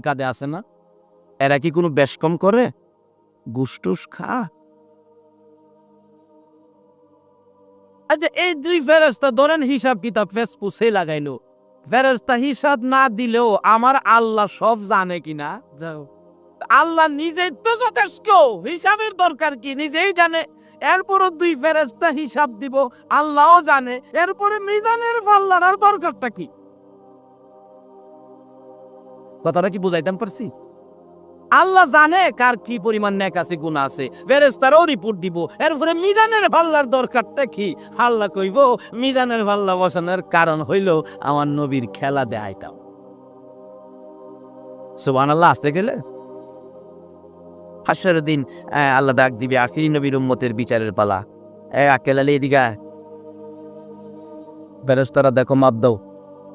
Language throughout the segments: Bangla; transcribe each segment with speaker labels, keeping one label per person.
Speaker 1: কাঁধে আছে না? এরা কি কোনো বেশ কম করে? গুস্টুস খা। আচ্ছা এই দুই ফেরস্তা ধরেন হিসাব কিতাব ফেস পুষে লাগাইলো। ফেরস্তা হিসাব না দিলেও আমার আল্লাহ সব জানে কিনা? যাও। আল্লাহ নিজেই তো যথেষ্ট। হিসাবের দরকার কি? নিজেই জানে। এরপরও দুই ফেরেস্তা হিসাব দিব আল্লাহও জানে। এরপরে মিজানের পাল্লার আর দরকারটা কি? কথাটা কি বুঝাইতাম পারছি? আল্লাহ জানে কার কি পরিমাণ ন্যাক আছে গুণ আছে। ফেরেস্তারও রিপোর্ট দিব। এরপরে মিজানের ভাল্লার দরকারটা কি? আল্লাহ কইব, মিজানের পাল্লা বসানোর কারণ হইল আমার নবীর খেলা দেখাইতাম। সুবান আল্লাহ আসতে গেলে? হাসরের দিন আল্লাহ ডাক দিবে, আখিরি নবীর উম্মতের বিচারের পালা। এ আয়। বেরেস্তারা দেখো, মাপ দাও,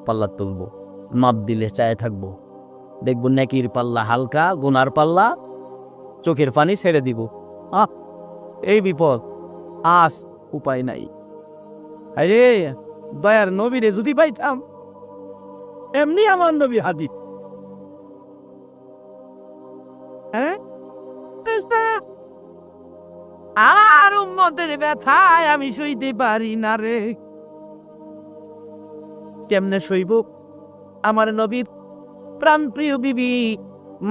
Speaker 1: পাল্লা তুলবো। মাপ দিলে চায় থাকব। দেখব নেকির পাল্লা হালকা, গুনার পাল্লা, চোখের পানি ছেড়ে দিব। আহ, এই বিপদ আস উপায় নাই। আরে, দয়ার নবীরে যদি পাইতাম, এমনি আমার নবী হাদি হ্যাঁ। আর উম্মতের ব্যথায় আমি সইতে পারি না রে। কেমনে সইব? আমার নবীর প্রাণপ্রিয় বিবি,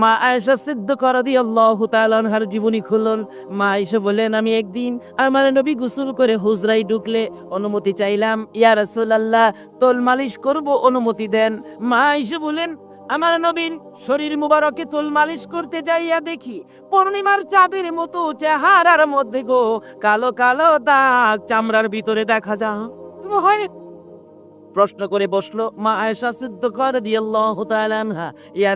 Speaker 1: মা আয়েশা সিদ্ধ করা দিয়ে আল্লাহ তালানহার জীবনী খুলন। মা আয়েশা বলেন আমি একদিন আমার নবী গোসল করে হুজরাই ঢুকলে অনুমতি চাইলাম। ইয়া রাসূলুল্লাহ তোল মালিশ করব, অনুমতি দেন। মা আয়েশা বলেন আমার নবীন শরীর মুবারকে তোল মালিশ করতে যাইয়া দেখি। পূর্ণিমার চাঁদের মতো চেহারার মধ্যে গো, কালো কালো দাগ চামড়ার ভিতরে দেখা যা হয় প্রশ্ন করে বসল, মা আয়েশা সিদ্ধ করে দিয়াল্লাহু তাআলা আনহা, ইয়া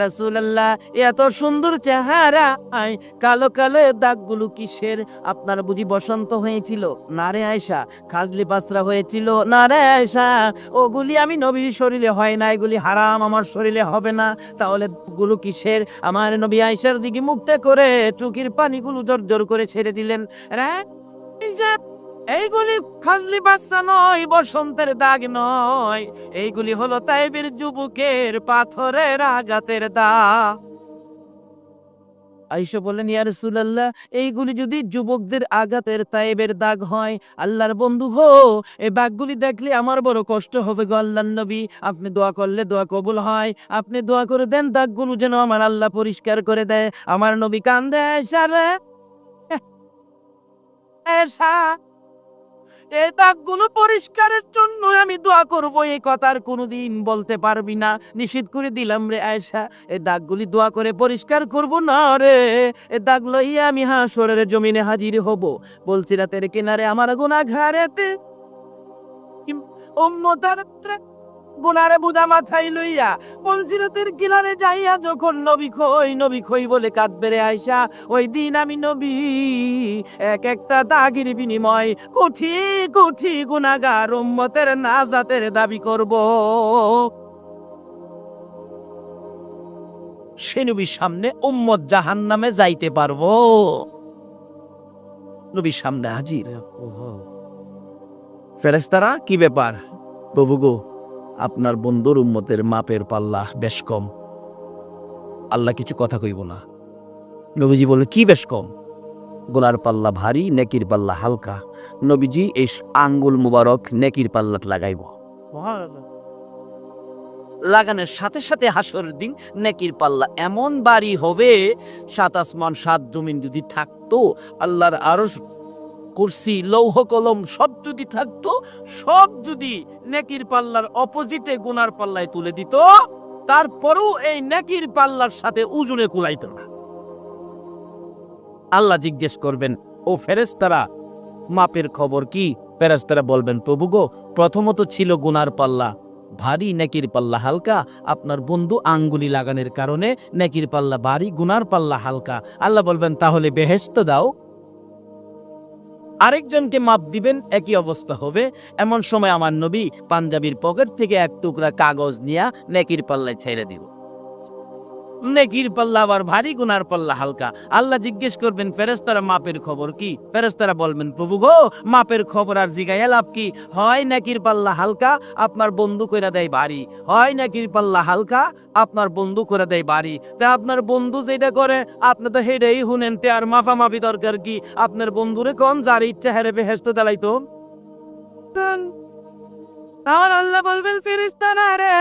Speaker 1: এত সুন্দর চেহারা, আই, কালো কালো দাগগুলো কিসের? আপনার বুঝি বসন্ত হয়েছিল। না রে আয়েশা, খাজলি পাসরা হয়েছিল। না রে আয়েশা, ওগুলি আমি নবীর শরীরে হয় না, এগুলি হারাম, আমার শরীরে হবে না। তাহলে গুলো কিসের? আমার নবী আয়েশার দিকে মুক্তে করে চোখের পানিগুলো জোর জোর করে ছেড়ে দিলেন। রে এইগুলি খাজলি বাচ্চা নয়, বসন্তের দাগ নয়। এইগুলি হলো তাইবের যুবকের পাথরের দাগ আইসা বলেন এইগুলি যদি যুবকদের আঘাতের তাইবের দাগ হয়, আল্লাহর বন্ধু হো, এই দেখলে আমার বড় কষ্ট হবে গো নবী। আপনি দোয়া করলে দোয়া কবুল হয়। আপনি দোয়া করে দেন, দাগগুলো যেন আমার আল্লাহ পরিষ্কার করে দেয়। আমার নবী কান্দে আয়েশা রে আয়েশা এই দাগগুলো পরিষ্কারের জন্য আমি দোয়া করব, এই কথার কোনোদিন বলতে পারবি না। নিষেধ করে দিলাম রে আয়সা এই দাগগুলি দোয়া করে পরিষ্কার করব না রে। এ দাগ লইয়া আমি হাসরের জমিনে হাজির হব। বলছি রাতের কিনারে আমার গুনাঘারেতে উম্মতার গুনারে বুদা মাথায় লইয়া বলছি রাতের কিনারে যাইয়া যখন নবী খই নবী খই বলে কাঁদবে বেড়ে আইসা ওই দিন আমি নবী। এক একটা দাগির বিনিময় কোঠি কোঠি গুনাগার উম্মতের নাজাতের দাবি করব। সে নবীর সামনে উম্মত জাহান নামে যাইতে পারব। নবীর সামনে হাজির। ফেরেস্তারা কি ব্যাপার? প্রভু গো আপনার বন্ধুর উম্মতের মাপের পাল্লা বেশ কম। আল্লাহ কিছু কথা কইব না। নবীজি বলে কি বেশ কম? গোলার পাল্লা ভারী, নেকির পাল্লা হালকা। নবীজি এই আঙ্গুল মুবারক নেকির পাল্লাত লাগাইব। লাগানোর সাথে সাথে হাসর দিন নেকির পাল্লা এমন বাড়ি হবে, সাত আসমান, সাত জমিন যদি থাকতো, আল্লাহর আরও কুরসি, লৌহ কলম, সব যদি থাকতো, সব যদি নেকির পাল্লার অপোজিটে গুনার পাল্লায় তুলে দিত, তারপরও এই নেকির পাল্লার সাথে উজুনে কুলাইত না। আল্লাহ জিজ্ঞেস করবেন, ও ফেরেস্তারা মাপের খবর কি? ফেরেস্তারা বলবেন, প্রভু গো, প্রথমত ছিল গুনার পাল্লা, ভারী নেকির পাল্লা হালকা, আপনার বন্ধু আঙ্গুলি লাগানোর কারণে নেকির পাল্লা ভারী, গুনার পাল্লা হালকা। আল্লাহ বলবেন, তাহলে বেহেস্ত দাও। আরেকজনকে মাপ দিবেন, একই অবস্থা হবে। এমন সময় আমার নবী পাঞ্জাবির পকেট থেকে এক টুকরা কাগজ নিয়ে নেকির পাল্লায় ছেড়ে দিব নেকির পাল্লা আবার ভারী গুনার পাল্লা হালকা। আল্লাহ জিজ্ঞেস করবেন ফেরেস্তারা মাপের খবর কি? ফেরেস্তারা বলবেন, প্রভু গো, মাপের খবর আর জিগাইয়া লাভ কি? হয় নেকির পাল্লা হালকা, আপনার বন্ধু কইরা দেয় বাড়ি হয় নাকির পাল্লা হালকা, আপনার বন্ধু করে দেয় বাড়ি তা আপনার বন্ধু যেটা করে, আপনি তো হেডেই হুনেন, তে আর মাফা মাফি দরকার কি? আপনার বন্ধুরে কম যার ইচ্ছা হেরে বেহেস্ত দেলাইতো? আমার আল্লাহ বলবেন ফেরিস্তানা রে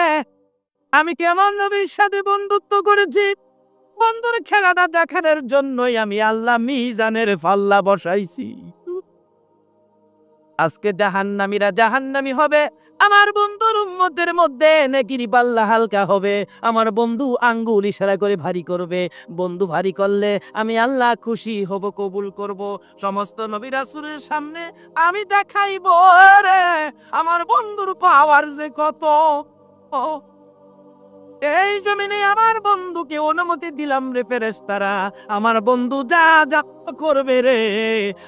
Speaker 1: আমি কেমন নবীর সাথে বন্ধুত্ব করেছি? বন্ধুর খেলাটা দেখানোর জন্যই আমি আল্লাহ মিজানের ফাল্লা বসাইছি। আজকে জাহান্নামীরা জাহান্নামী হবে, আমার বন্ধুর উম্মতের মধ্যে নেকিরি পাল্লা হালকা হবে, আমার বন্ধু আঙ্গুল ইশারা করে ভারী করবে। বন্ধু ভারী করলে আমি আল্লাহ খুশি হব, কবুল করব। সমস্ত নবী সামনে আমি দেখাইব রে, আমার বন্ধুর পাওয়ার যে কত। ও এই জমিনে আমার বন্ধুকে অনুমতি দিলাম রে ফেরেশতারা। আমার বন্ধু যা যা করবে রে।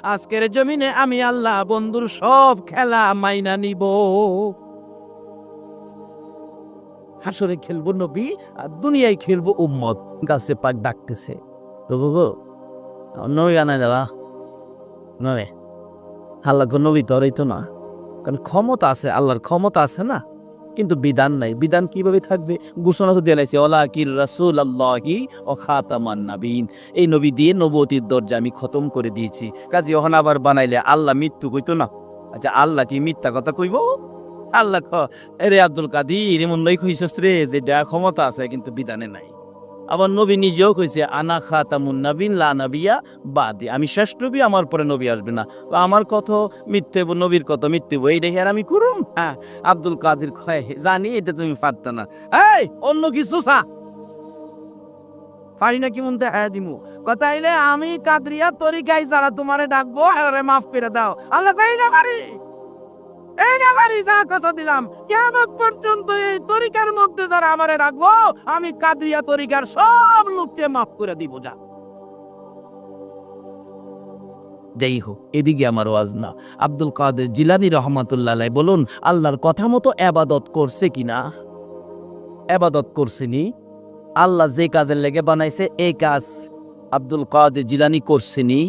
Speaker 1: আজকের জমিনে আমি আল্লাহ বন্ধুর সব খেলা মাইনা নিব। হাসরে খেলব নবী আর দুনিয়ায় খেলব উম্মত। গাছে পাক ডাকতেছে। প্রভু গো নবী আনা যাবা নবে। আল্লাহ গো নবী তরেই তো না। কারণ ক্ষমতা আছে আল্লাহর ক্ষমতা আছে না। কিন্তু বিধান নাই। বিধান কীভাবে থাকবে? ঘোষণা তো দিয়ে লাইছে ওলা রাসূল আল্লাহি ও খাতামান নাবিন এই নবী দিয়ে নবতির দরজা আমি খতম করে দিয়েছি। কাজে ওখান আবার বানাইলে, আল্লাহ মৃত্যু কইতো না। আচ্ছা আল্লাহ কি মিথ্যা কথা কইব? আল্লাহ এরে আব্দুল কাদির, এমন নই কইছস রে যে যা ক্ষমতা আছে, কিন্তু বিধানে নাই। আবার নবী নিজেও কইছে আনা খাতামুন নাবিন লা নবিয়া বাদে। আমি শেষ নবী আমার পরে নবী আসবে না। আমার কত মিথ্যে নবীর কত মিথ্যে এই দেখে আর আমি করুম? হ্যাঁ আব্দুল কাদির খয় জানি এটা তুমি পারত না। এই অন্য কিছু চা। পারি না কি মনতে হ্যাঁ দিমু? কথা আইলে আমি কাদরিয়া তরিকাই যারা তোমারে ডাকবো আরে মাফ করে দাও। আল্লাহ তাই না পারি এই তরিকার সব লোককে মাফ করে দিব যাই হোক, এদিকে আমার ওয়াজ না। আব্দুল কাদের জিলানি রহমাতুল্লাহ বলুন, আল্লাহর কথা মতো আবাদত করছে কিনা আবাদত করছেনি আল্লাহ যে কাজের লেগে বানাইছে, এই কাজ আব্দুল কাদের জিলানি করছেনি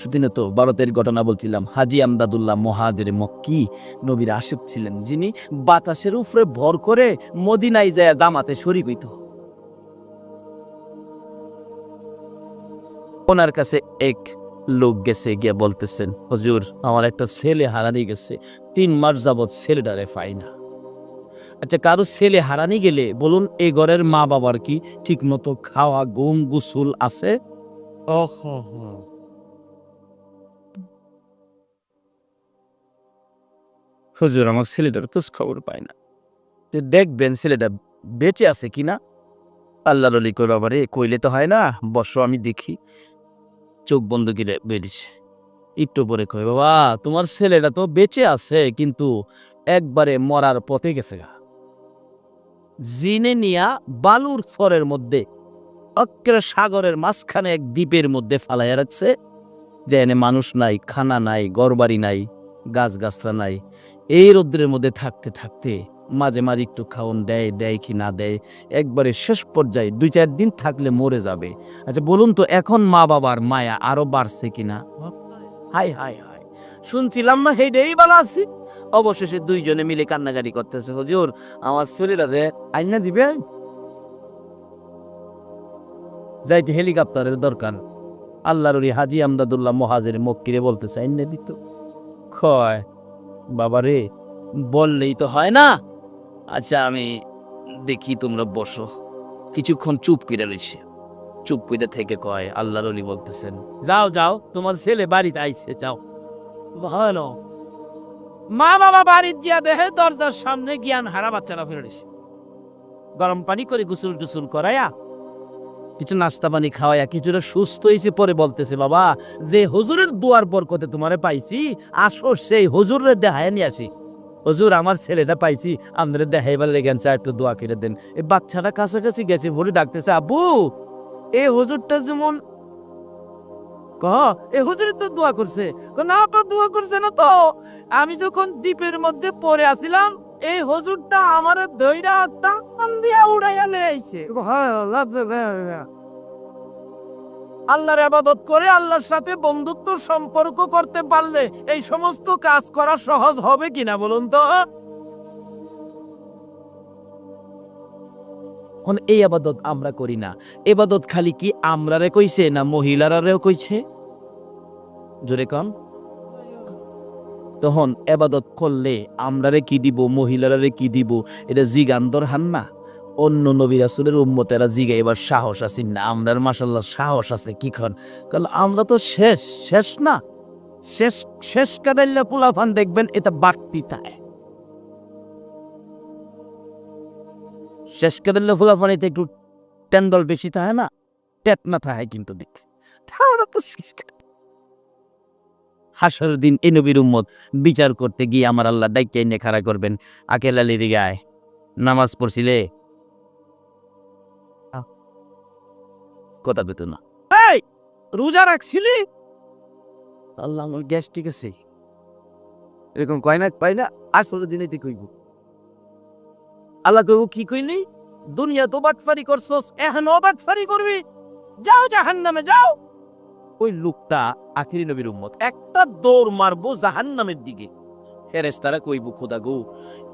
Speaker 1: সেদিনে তো ভারতের ঘটনা বলছিলাম, হাজি আমদাদুল্লাহ মহাজের মক্কি নবীর আশেক ছিলেন, যিনি বাতাসের উপরে ভর করে মদিনায় যায় দামাতে শরিক হইত। ওনার কাছে এক লোক গেছে, গিয়ে বলতেছেন, হজুর, আমার একটা ছেলে হারানি গেছে, তিন মাস যাবৎ ছেলেটারে পাই না। আচ্ছা কারও ছেলে হারানি গেলে বলুন এই ঘরের মা বাবার কি ঠিক মতো খাওয়া, ঘুম, গুসুল আছে? হুজুর, আমার ছেলেটার খোঁজ খবর পায় না। যে দেখবেন ছেলেটা বেঁচে আছে কিনা আল্লাহ রলি করে বাবারে, কইলে তো হয় না বর্ষ আমি দেখি। চোখ বন্ধ করে বেরিয়েছে। একটু পরে কয়, বাবা, তোমার ছেলেটা তো বেঁচে আছে, কিন্তু একবারে মরার পথে গেছে গা। জিনে নিয়া বালুর ফরের মধ্যে অক্রে সাগরের মাঝখানে এক দ্বীপের মধ্যে ফালাইয়া রাখছে। যে এনে মানুষ নাই, খানা নাই গড়বাড়ি নাই গাছ গাছরা নাই এই রৌদ্রের মধ্যে থাকতে থাকতে মাঝে মাঝে একটু খাওন দেয় দেয় কি না দেয়, একবারে শেষ পর্যায়ে দুই চার দিন থাকলে মরে যাবে। আচ্ছা বলুন তো, এখন মা বাবার মায়া আরও বাড়ছে কিনা? Hi hi hi. শুনছিলাম না, হেডেই ভালো আছি। অবশেষে দুইজনে মিলে কান্নাকাটি করতেছে। হুজুর, আমার শরীর আছে আইনা দিবে? যাইতে হেলিকপ্টারের দরকার। আল্লাহর হাজি আমদাদুল্লাহ মহাজের মক্কিরে বলতেছে, আইনা দিত। খয় বাবারে, বললেই তো হয় না। আচ্ছা আমি দেখি তোমরা বসো। কিছুক্ষণ চুপ করে রয়েছে চুপ করে থেকে কয়, আল্লাহর অলি বলতেছেন, যাও যাও, তোমার ছেলে বাড়িতে আইছে, যাও। ভালো। মা বাবা বাড়ির দিয়া দেহে দরজার সামনে জ্ঞান হারা বাচ্চারা ফিরে গরম পানি করে গুসুল টুসুল করায়া কিছু নাস্তা পানি খাওয়াইয়া কিছুটা সুস্থ হয়েছে পরে বলতেছে, বাবা, যে হজুরের দুয়ার বরকতে তোমারে পাইছি, আসো সেই হজুরের দেহায় নিয়ে আসি। হুজুর, আমার ছেলেটা পাইছি, আমাদের দেখাইবার লেগেন চা একটু দোয়া করে দেন। এই বাচ্চাটা কাছাকাছি গেছে বলে ডাকতেছে আবু এই হজুরটা যেমন এ তো দোয়া করছে। না দোয়া করছে না তো। আমি যখন দ্বীপের মধ্যে পড়ে আসিলাম এই হজুরটা আমার দইরা টান দিয়া উড়াইয়া লেছে আল্লাহর আবাদত করে আল্লাহর সাথে বন্ধুত্ব সম্পর্ক করতে পারলে এই সমস্ত কাজ করা সহজ হবে কিনা বলুন তো? এখন এই আবাদত আমরা করি না। এবাদত খালি কি আমরারে কইছে না মহিলারারেও কইছে? জোরে কম তখন এবাদত করলে আমরারে কি দিব, মহিলারারে কি দিব, এটা জিগান্দর হান না? অন্য নবী রাসুলের উম্মতেরা জিগে এবার সাহস আছে না। আমরার মাসাল্লাহ সাহস আছে কি খন? কারণ আমরা তো শেষ শেষ না? শেষ শেষ কাদাইলে পোলাফান দেখবেন, এটা বাড়তি থাকে শেষ কাদাইলে পোলাফান, এটা একটু টেন্ডল বেশি থাকে না? টেট না থাকে কিন্তু দেখ আমরা তো শেষ হাসর দিন এ নবীর উম্মত বিচার করতে গিয়ে আমার আল্লাহ দায়িত্ব এনে খাড়া করবেন। আকেল আলী রিগায় নামাজ পড়ছিলে? কথা পেত না। রোজা রাখছিলি? আল্লাহ আমার গ্যাস ঠিক আছে। এরকম কয় না পাই না আসলে দিনে তুই কইব আল্লাহ কইব কি কইলি? দুনিয়া তো বাটফারি করছস এখন বাটফারি করবি? যাও জাহান্নামে যাও! ওই লোকটা আখিরি নবীর উম্মত। একটা দৌড় মারবো জাহান্নামের দিকে। ফেরেশতারা কইব, খোদা গো,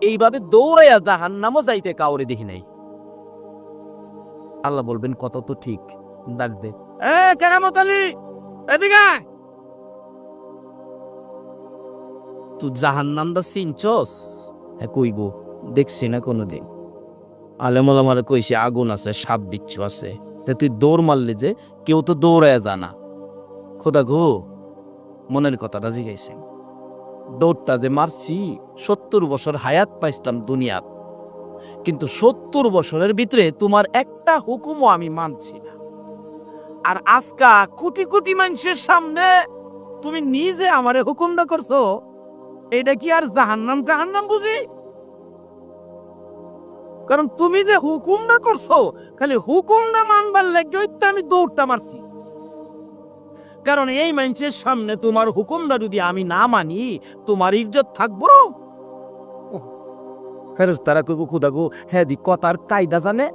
Speaker 1: এইভাবে দৌড়াইয়া জাহান্নামও যাইতে কাউরে দেখি নাই। আল্লাহ বলবেন, কত তো ঠিক, ডাক দে। এ, কেরামত আলী, এদিকে আয়। তুই জাহান্নামটা চিনছস? হ্যাঁ কই গো, দেখছি না কোনোদিন। আলেমল আমার কইছে, আগুন আছে, সাপ বিচ্ছু আছে। তা তুই দৌড় মারলি যে, কেউ তো দৌড়ায় জানা। খোদা গো, মনের কথাটা জিগাইছে দৌড়টা যে মারছি, সত্তর বছর হায়াত পাইছিলাম দুনিয়াত। কিন্তু সত্তর বছরের ভিতরে তোমার একটা হুকুমও আমি মানছি না। আর আজকা কোটি কোটি মানুষের সামনে তুমি নিজে আমারে হুকুমটা করছ, এটা কি আর জাহান্নাম জাহান্নাম বুঝি? কারণ তুমি যে হুকুমটা করছ, খালি হুকুমটা মানবার লাগে তো আমি দৌড়টা মারছি। কারণ এই মানুষের সামনে তোমার হুকুমটা যদি আমি না মানি তোমার ইজ্জত থাকব? ফেরজ তারা কইব খুদাগো হ্যাঁ দি কথার কায়দা জানে?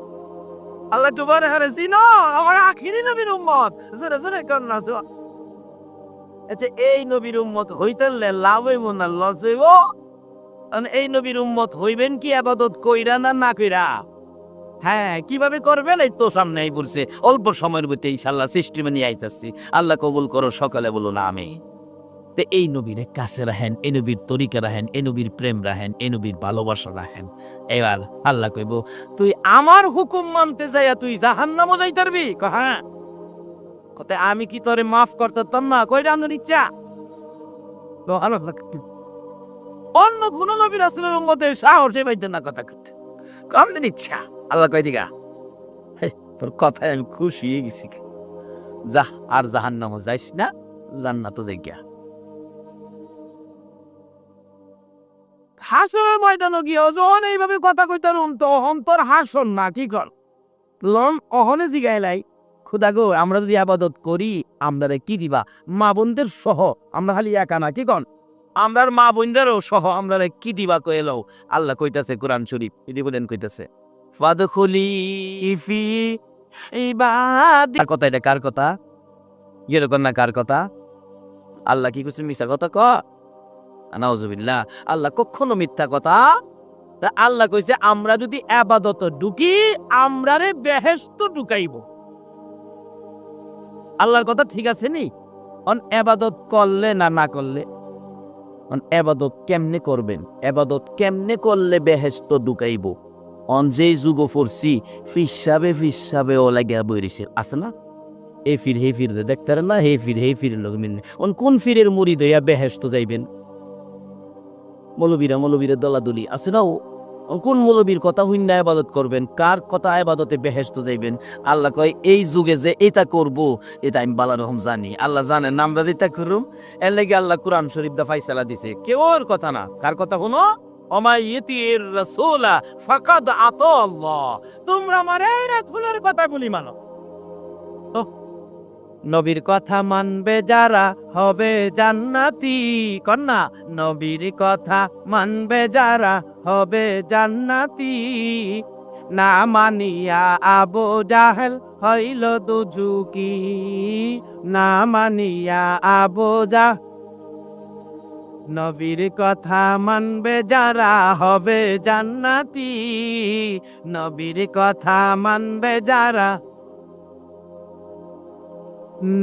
Speaker 1: আল্লাহ তোমার হারে চিনো আমার আখিরি নবীর উম্মত। জোরে জোরে কর না সো আচ্ছা এই নবীর উম্মত হইতেলে লাভ হইব না লস হইব? এই নবীর উম্মত হইবেন কি আবাদত কইরা না না কইরা? হ্যাঁ কীভাবে করবেন? এই তো সামনে এই বলছে, অল্প সময়ের মধ্যে ইনশাল্লাহ সিস্টেমে নিয়ে আইতাছি। আল্লাহ কবুল করো, সকালে বলো না আমি তে এই নবীর কাছে রাহেন এই নবীর তরিকা রাহেন এই নবীর প্রেম রাহেন এই নবীর ভালোবাসা রাহেন এবার আল্লাহ কইব, তুই আমার হুকুম মানতে যাইয়া তুই জাহান্নামও যাই পারবি? হ্যাঁ। কতে আমি কি তোরে মাফ করতাম না? কই রান্নার ইচ্ছা। অন্য কোন নবীর মধ্যে সাহসে পাইতে না কথা করতে কম দিন ইচ্ছা? আল্লাহ কই দিগা হে, তোর কথায় আমি খুশি হয়ে গেছি যা আর জাহান্নামও যাইস না জান্নাতও দেখিয়া হাসনের ময়দানও গিয়ে যখন এইভাবে কথা কইতার তো অন্তর হাসন না কি কর? লম অহনে জিগাইলাই খুদা গো আমরা যদি আবাদত করি আমরা কি দিবা? মা বোনদের সহ আমরা খালি একা না কি কন আমরার মা বোনদেরও সহ আমরা কি দিবা কইলো আল্লাহ কইতাছে কোরআন শরীফ এটি বলেন কইতাছে। ফাদখুলি ফি ইবাদি। কার কথা এটা কার কথা? এরকম না কার কথা? আল্লাহ কি কিছু মিশা কথা ক? নাউজুবিল্লাহ আল্লাহ কখনো মিথ্যা কথা? তা আল্লাহ কইছে আমরা যদি আবাদত ঢুকি আমরারে বেহেস্ত ঢুকাইব। আল্লাহর কথা ঠিক আছে নি? অন আবাদত করলে না না করলে? অন আবাদত কেমনে করবেন? আবাদত কেমনে করলে বেহেস্ত ঢুকাইব? অন যেই যুগ পড়ছি, ফিসাবে ফিসাবে ও লাগিয়া বইরিছে। আছে না? এ ফির, হে ফির দেখতে না? হে ফির হে ফির, লোক মিন অন কোন ফিরের মুড়ি দইয়া বেহেস্ত যাইবেন? মৌলবীরা মৌলবীরা দলাদলি আছে না ও? কোন মৌলবীর কথা হইন না আবাদত করবেন? কার কথা আবাদতে বেহেস্ত যাইবেন? আল্লাহ কয়, এই যুগে যে এটা করব, এটা আমি বালা রকম জানি। আল্লাহ জানেন আমরা যেটা করুম, এর লাগে আল্লাহ কোরআন শরীফ দা ফাইসালা দিছে। কেউর কথা না। কার কথা শুনো? তোমরা আমার এই রাসূলের কথা বলি মানো। নবীর কথা মানবে যারা, হবে জান্নাতি। কন্যা, নবীর কথা মানবে যারা, হবে জান্নাতি। না মানিয়া আবু জাহেল হইল দুজুকি না মানিয়া আবু যা নবীর কথা মানবে যারা হবে জান্নাতি। নবীর কথা মানবে যারা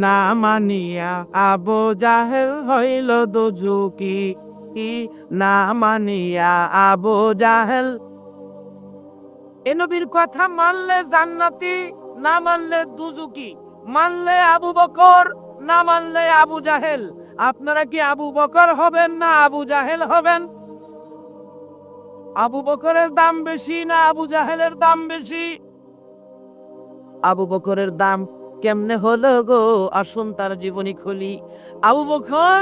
Speaker 1: না মানিয়া আবু জাহেল হইল দুজুকি না মানিয়া আবু জাহেল। এ নবীর কথা মানলে জান্নাতি, না মানলে দুজুকি মানলে আবু বকর না মানলে আবু জাহেল, আপনারা কি আবু বকর হবেন না আবু জাহেল হবেন? আবু বকরের দাম বেশি না আবু জাহেলের দাম বেশি? আবু বকরের দাম কেমনে হলো গো? আসুন তার জীবনী খুলি। আবু বকর,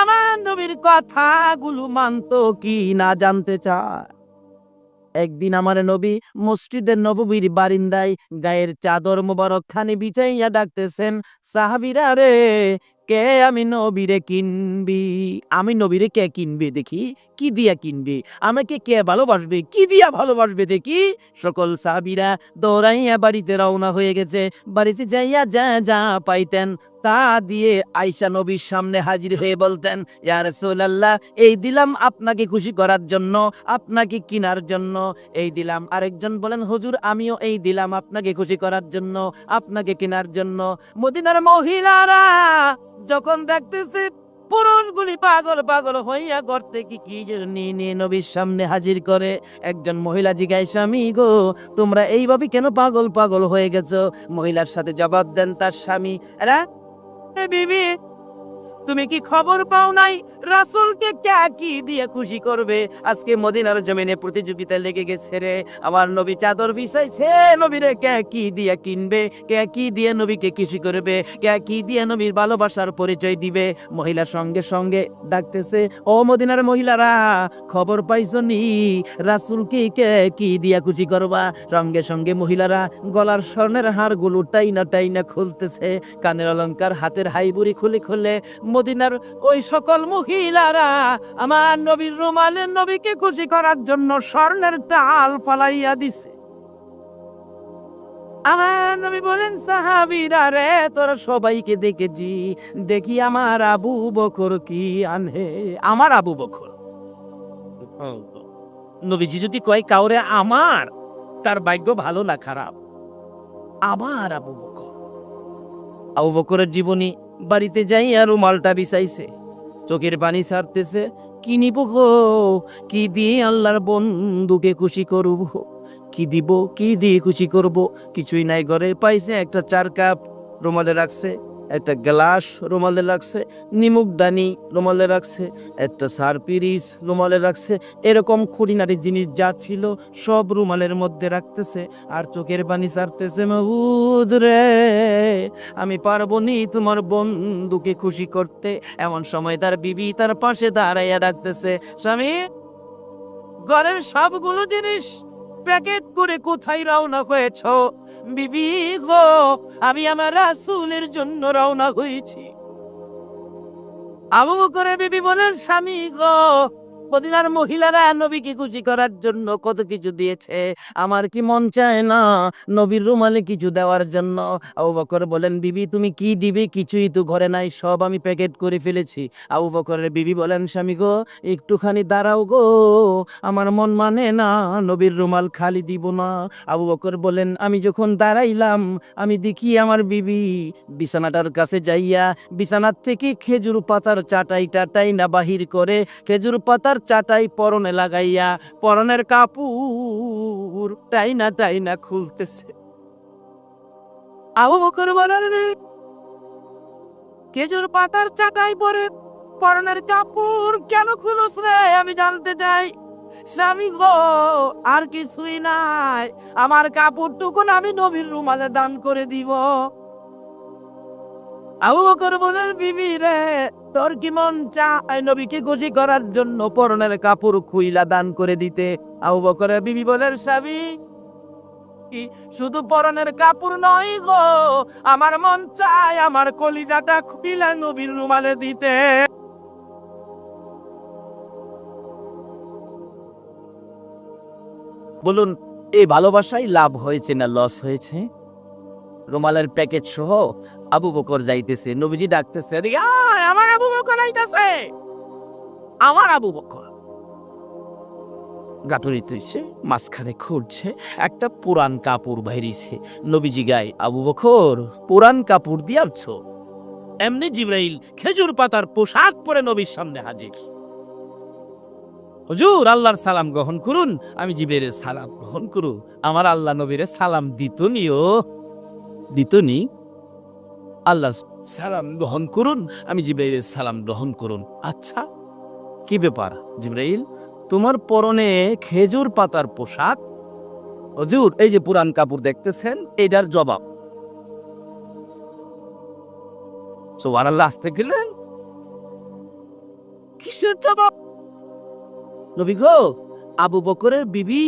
Speaker 1: আমার নবীর কথাগুলো মানতো কি না জানতে চায়? একদিন আমার নবী মসজিদের নববীর বারিন্দায় গায়ের চাদর মোবারক খানি বিছাইয়া ডাকতেছেন, সাহাবিরা রে, কে আমি নবীরে কিনবি? আমি নবীরে কে কিনবে দেখি? কি দিয়া কিনবে? আমাকে কে ভালোবাসবে? কি দিয়া ভালোবাসবে দেখি? সকল সাহাবিরা দৌড়াইয়া বাড়িতে রওনা হয়ে গেছে। বাড়িতে যাইয়া যা যা পাইতেন তা দিয়ে আইসা নবীর সামনে হাজির হয়ে বলতেন এই দিলাম আপনাকে খুশি করার জন্য, আপনাকে কিনার জন্য, এই দিলাম। আরেকজন বলেন, হুজুর, আমিও এই দিলাম আপনাকে খুশি করার জন্য, আপনাকে কেনার জন্য। মদিনার মহিলারা যখন দেখতেছে পুরুষগুলি পাগল পাগল হইয়া করতে কি কি নিয়ে নিয়ে নবীর সামনে হাজির করে, একজন মহিলা জিগায় স্বামী গো, তোমরা এইভাবে কেন পাগল পাগল হয়ে গেছো? মহিলার সাথে জবাব দেন, তার স্বামী, এরা এ বিবি তুমি কি খবর পাও নাই? রাসূলকে কে দিয়ে খুশি করবে? আজকে মদিনার জমিনে প্রতিযোগিতা লেগে গেছে রে। আমার নবী চাদর বিছাইছে। নবীরে কে দিয়ে কিনবে? কে দিয়ে নবীকে খুশি করবে? কে দিয়ে নবীর ভালোবাসার পরিচয় দিবে? মহিলা সঙ্গে সঙ্গে ডাকতেছে, ও মদিনার মহিলারা, খবর পাইছো নি? রাসূলকে কে কি দিয়া খুশি করবা? সঙ্গে সঙ্গে মহিলারা গলার স্বর্ণের হারগুলো টাইনা টাইনা খুলতেছে। কানের অলংকার হাতের হাইবুড়ি খুলে খুলে মদিনার ওই সকল মহিলারা আমার নবীর রুমালের নবীকে খুশি করার জন্য স্বর্ণের টাল ফালাইয়া দিছে। আমার নবী বলেন সাহাবিরা রে তোরা সবাইকে দেখেছি। দেখি আমার আবু বকর কি আনে আমার আবু বকর। নবীজি যদি কয় কাউরে আমার তার ভাগ্য ভালো না খারাপ। আমার আবু বকর। আবু বকরের জীবনী বাড়িতে যাই আর রুমালটা বিছাইছে। চোখের পানি সারতেছে, কি নিব কি দিয়ে আল্লাহর বন্ধুকে খুশি করব? কি দিব? কি দিয়ে খুশি করব? কিছুই নাই, ঘরে পাইছে একটা চার কাপ রুমালে রাখছে। একটা গ্লাস রুমালে রাখছে নিমুকদানি রুমালে রাখছে, একটা সারপিরিস রুমালে রাখছে, এরকম খুঁটিনাটি জিনিস যা ছিল সব রুমালের মধ্যে রাখতেছে, আর চোখের পানি ছাড়তেছে মাহুদ রে, আমি পারব নি তোমার বন্ধুকে খুশি করতে। এমন সময় তার বিবি তার পাশে দাঁড়াইয়া ডাকতেছে, স্বামী, ঘরের সবগুলো জিনিস প্যাকেট করে কোথায় রওনা হয়েছ? বিবি গো আমি আমার রাসুলের জন্য রওনা হয়েছি। আবু করে বিবি বলেন স্বামী গো মদিনার মহিলারা নবীকে খুশি করার জন্য কত কিছু দিয়েছে? আমার কি মন চায় না নবীর রুমালে কিছু দেওয়ার জন্য? আবু বকর বলেন, বিবি, তুমি কি দিবে? কিছুই তো ঘরে নাই, সব আমি প্যাকেট করে ফেলেছি। আবু বকরের বিবি বলেন, স্বামী গো, একটুখানি দাঁড়াও গো, আমার মন মানে না নবীর রুমাল খালি দিব না। আবু বকর বলেন, আমি যখন দাঁড়াইলাম, আমি দেখি আমার বিবি বিছানাটার কাছে যাইয়া বিছানার থেকে খেজুর পাতার চাটাই টাটাই না বাহির করে, খেজুর পাতার চাটাই পরনে লাগাইয়া, পরনের কাপড় টাইনা টাইনা খুলতেছে। আবু বকর বলেন, রে, খেজুর পাতার চাটাই পরে পরনের কাপড় কেন খুলস রে? আমি জানতে চাই, স্বামী গো, আর কিছুই নাই। আমার কাপড়টুকুন আমি নবীর রুমালে দান করে দিব। আবু বকর বলেন, বিবি রে, তোর কি মন চায় নবীকে খুশি করার জন্য পরনের কাপড় খুইলা দান করে দিতে? আবু বকরের বিবি বলেন, স্বামী শুধু পরনের কাপড় নয় গো, আমার মন চায় আমার কলিজাটা খুলিলা নবীর রুমালে দিতে। বলুন এই ভালোবাসায় লাভ হয়েছে না লস হয়েছে? রুমালের প্যাকেট সহ আবু বকর যাইতেছে। নবীজি ডাকতেছে "আরে আমার আবু বকর আইতাছে। আমার আবু বকর। গাটুরি তুইছে মাঝখানে খুঁড়ছে একটা পুরান কাপড় বাইরিছে। নবীজি গায়, আবু বকর, পুরান কাপড় দিয়াছ এমনি জিব্রাইল খেজুর পাতার পোশাক পরে নবীর সামনে হাজির। হুজুর, আল্লাহর সালাম গ্রহণ করুন। আমি জিবের সালাম গ্রহণ করু। আমার আল্লাহ নবীরে সালাম দিত নিও দিত নি। আল্লাহ সালাম গ্রহণ করুন আমি জিব্রাইলের সালাম গ্রহণ করুন। আচ্ছা কি ব্যাপার জিব্রাইল? তোমার পরনে খেজুর পাতার পোশাক? হজুর এই যে পুরান কাপড় দেখতেছেন এটার জবাব। সোয়ার আল্লাহ আসতে গেলেন কিসের জবাব? নবী গো আবু বকরের বিবি।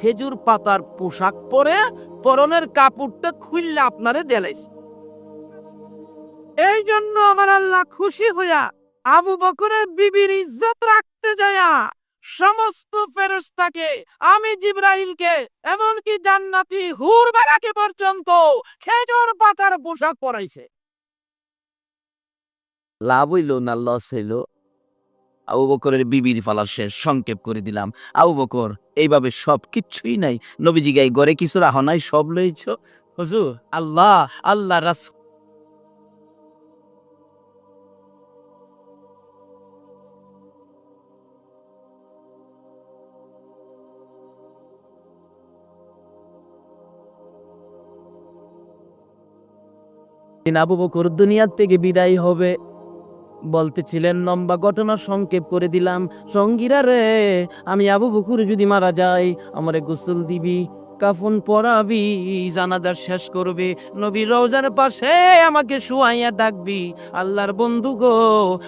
Speaker 1: খেজুর পাতার পোশাক পরে পরনের কাপড়টা খুললে আপনারে দেলাইছে। এই জন্য আমার আল্লাহ খুশি হইয়া আবু বকরের বিবির ইজ্জত রাখতে যায়া সমস্ত ফেরেশতাকে, আমি জিব্রাইলকে, এমনকি জান্নাতি হুর বেলাকে পর্যন্ত খেজুর পাতার পোশাক পরাইছে। লাভ হইল না, লস হইল। আবু বকরের বিবির ফালা শেষ সংক্ষেপ করে দিলাম। আবু বকর, এইভাবে সব কিচ্ছুই নাই। নবীজি গাই গড়ে কিছু রাহ নাই সব লইছ? হুজুর, আল্লাহ আল্লাহ রাস আবু বকর দুনিয়ার থেকে বিদায় হবে। বলতেছিলেন, লম্বা ঘটনা সংক্ষেপ করে দিলাম। সঙ্গীরা রে, আমি আবু বকুর যদি মারা যাই, আমারে গোসল দিবি। কাফন পরাবি জানাজার শেষ করবে নবী রওজার পাশে আমাকে শুয়াইয়া ডাকবি। আল্লাহর বন্ধু গো,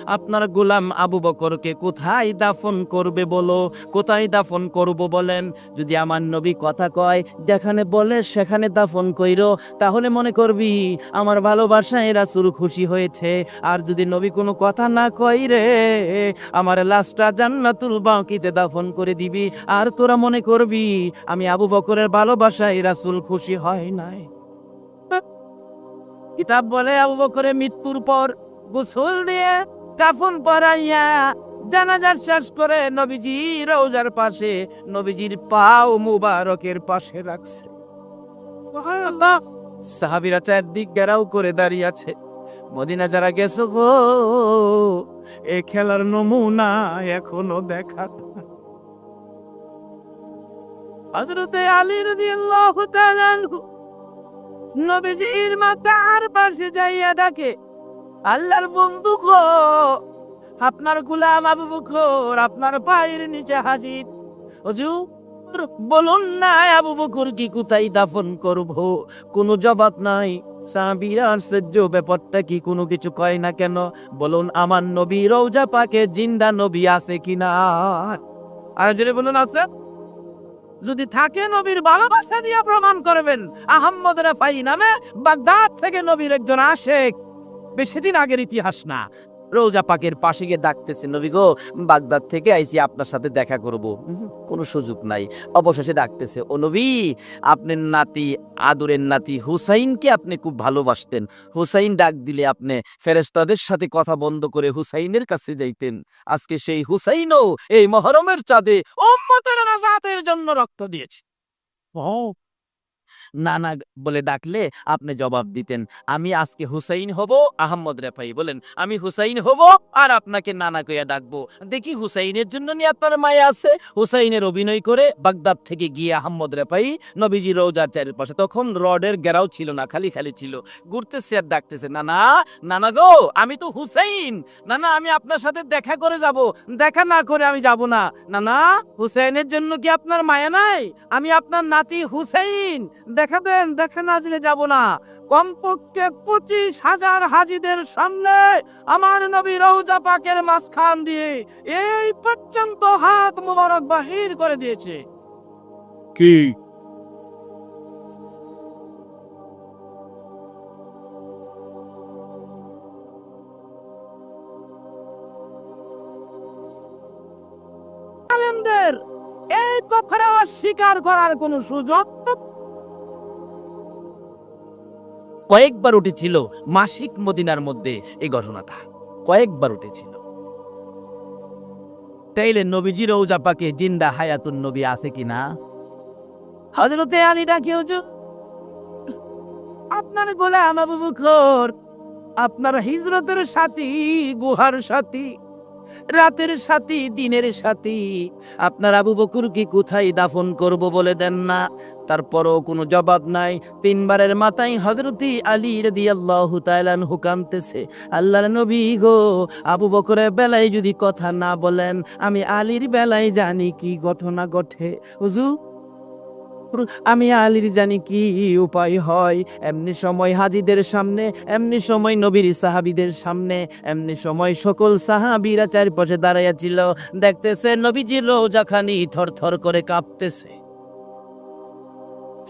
Speaker 1: আপনার গোলাম আবু বকরকে কোথায় দাফন করবে বলো? কোথায় দাফন করব বলেন? যদি আমার নবী কথা কয়, যেখানে বলে সেখানে দাফন কইর, তাহলে মনে করবি আমার ভালোবাসায় রাসুল খুশি হয়েছে। আর যদি নবী কোনো কথা না কই রে, আমার লাশটা জান্নাতুল বাকিতে দাফন করে দিবি। আর তোরা মনে করবি, আমি আবু বকরের ভালোবাসায় রাসুল খুশি হয় নাই। কিতাব বলে, আবু বকরের মৃত্যুর পর গোসল দিয়ে কাফন পরাইয়া জানাজার শেষ করে নবীজি রওজার পাশে, নবীজির পাও মুবারকের পাশে রাখছে। সাহাবিরা চারদিক ঘেরাও করে দাঁড়িয়ে আছে। মদিনা যারা গেছো গো, এ খেলার নমুনা এখনও দেখা হযরতে আলী রাদিয়াল্লাহু আনহু নবীজির মাথার পাশে যাইয়া ডাকে, আল্লাহর বন্ধু গো, আপনার গোলাম আবু বকর আপনার পায়ের নিচে হাজির। হুজুর, বলুন না আবু বকর কি কোথায় দাফন করব? কোনো জবাব নাই। সাহাবীরা আশ্চর্য ব্যাপারটা কি কোনো কিছু কয় না কেন? বলুন, আমার নবী রৌজা পাকে জিন্দা নবী আছে কিনা? আর বলুন আছে যদি থাকে নবীর ভালোবাসা দিয়া প্রমাণ করবেন। আহম্মদ রাফাই নামে বাগদাদ থেকে নবীর একজন আশেখ বেশি দিন আগের ইতিহাস না। রোজা পাকের পাশে গিয়ে ডাকতেছে, নবী গো, বাগদাদ থেকে আইসি আপনার সাথে দেখা করব। কোনো সুযোগ নাই। অবশেষে ডাকতেছে, ও নবী আপনার নাতি, আদরের নাতি হুসাইনকে আপনি খুব ভালোবাসতেন। হুসাইন ডাক দিলে আপনি ফেরেস্তাদের সাথে কথা বন্ধ করে হুসাইনের কাছে যাইতেন। আজকে সেই হুসাইনও এই মহরমের চাঁদে উম্মতের নাজাতের জন্য রক্ত দিয়েছে। ও না না বলে ডাকলে আপনি জবাব দিতেন আমি আজকে হুসাইন হব আহম্মদ রেফাই বলেন আমি হুসাইন হব আর আপনাকে নানা কইয়া ডাকবো। দেখি হুসাইনের জন্য নিয়ে আপনার মায়া আছে। হুসাইনের অভিনয় করে বাগদাদ থেকে গিয়ে আহম্মদ রেফাই নবীজি রোজার চারিপাশে তখন রডের গেরাও ছিল না খালি খালি ছিল। ঘুরতেছে আর ডাকতেছে নানা নানা গো আমি তো হুসাইন। নানা আমি আপনার সাথে দেখা করে যাব। দেখা না করে আমি যাব না। নানা হুসাইনের জন্য কি আপনার মায়া নাই? আমি আপনার নাতি হুসাইন। দেখাবেন দেখে নাজিরে যাব না। কমপক্ষে পঁচিশ হাজার হাজিদের সামনে আমার নবী রৌজা পাকের মাঝখান দিয়ে এই পর্যন্ত হাত মুবারক বাহির করে দিয়েছে।
Speaker 2: কি?
Speaker 1: এই কথা অস্বীকার করার কোন সুযোগ কয়েকবার উঠেছিল মাসিক মদিনার মধ্যে এই ঘটনাটা। কয়েকবার উঠেছিল। তাইলে নবীজির ওজাপাকে জিন্দা হায়াতুন নবী আছে কিনা? হজরতে আলী ডাকে, হুজুর। আপনার গোলাম আবু বকর, আপনার হিজরতের সাথী, গুহার সাথী, রাতের সাথী, দিনের সাথী, আপনার আবু বকুর কি কোথায় দাফন করব বলে দেন না? তারপরও কোনো জবাব নাই। তিনবারের মাথায় হজরতি আলী রাদিয়াল্লাহু তাআলা হুকামতেছে আল্লাহর নবী গো, আবু বকরের বেলায় যদি কথা না বলেন, আমি আলীর বেলায় জানি কি ঘটনা ঘটে। হুজুর, আমি আলীর জানি কি উপায় হয়। এমনি সময় হাজিদের সামনে, এমনি সময় নবীর সাহাবিদের সামনে, এমনি সময় সকল সাহাবিরা চারপাশে দাঁড়াইয়াছিল দেখতেছে নবীজির রোজাখানি থর থর করে কাঁপতেছে।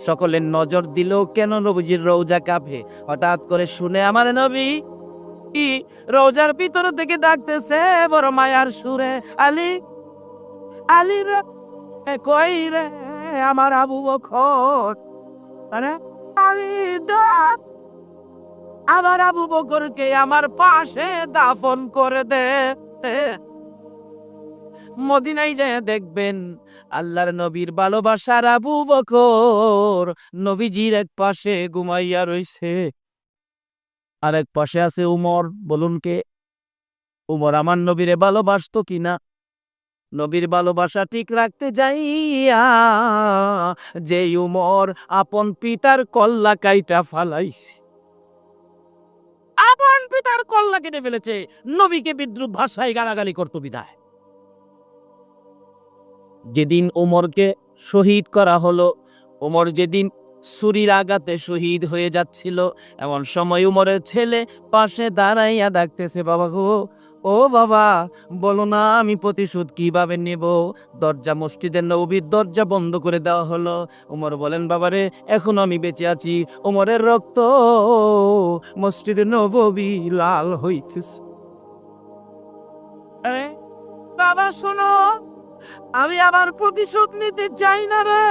Speaker 1: সকলের নজর দিল কেন নবীজির রোজা কাঁপে হঠাৎ করে শুনে আমার নবী কি রোজার ভিতর থেকে ডাকতেছে, বড় মায়ার সুরে, আলী আলী রে কই রে, আমার আবু বকর? আরে আলী দাঁত আমার আবু বকরকে আমার পাশে দাফন করে দে। মদিনায় যায় দেখবেন আল্লাহর নবীর ভালোবাসার আবু বকর। নবীজির এক পাশে ঘুমাইয়া রইছে। আর এক পাশে আছে উমর। বলুন কে? উমর, আমার নবীরে ভালোবাসতো কিনা নবীর ভালোবাসা ঠিক রাখতে যাইয়া যে উমর আপন পিতার কল্লা কাইটা ফালাইছে। আপন পিতার কল্লা কেটে ফেলেছে। নবীকে বিদ্রুপ ভাষায় গালাগালি করতো বিদায়। যেদিন ওমরকে শহীদ করা হলো, ওমর যেদিন ছুরির আঘাতে শহীদ হয়ে যাচ্ছিল, এমন সময় উমরের ছেলে পাশে দাঁড়াইয়া ডাকতেছে, বাবা গো, ও বাবা, বলো না আমি প্রতিশোধ কীভাবে নেব? দরজা মসজিদের নবীর দরজা বন্ধ করে দেওয়া হলো। উমর বলেন বাবারে এখন আমি বেঁচে আছি উমরের রক্ত মসজিদের নবী লাল হইতেছে। বাবা, শোনো আমি আবার প্রতিশোধ নিতে চাই না রে।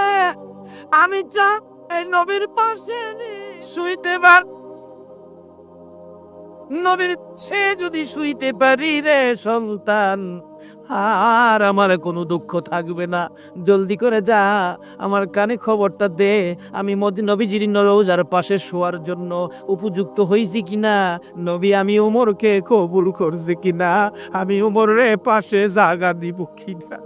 Speaker 1: আমি যা, এই নবীর পাশে শুইতে পার। নবীর, সে যদি শুইতে পারি রে সন্তান, আর আমার কোনো দুঃখ থাকবে না। জলদি করে যা, আমার কানে খবরটা দে। আমি মদি নবীজির রোজার পাশে শোয়ার জন্য উপযুক্ত হয়েছি কিনা? নবী, আমি উমরকে কবুল করছি কিনা? আমি উমরের পাশে জাগা দিব কিনা?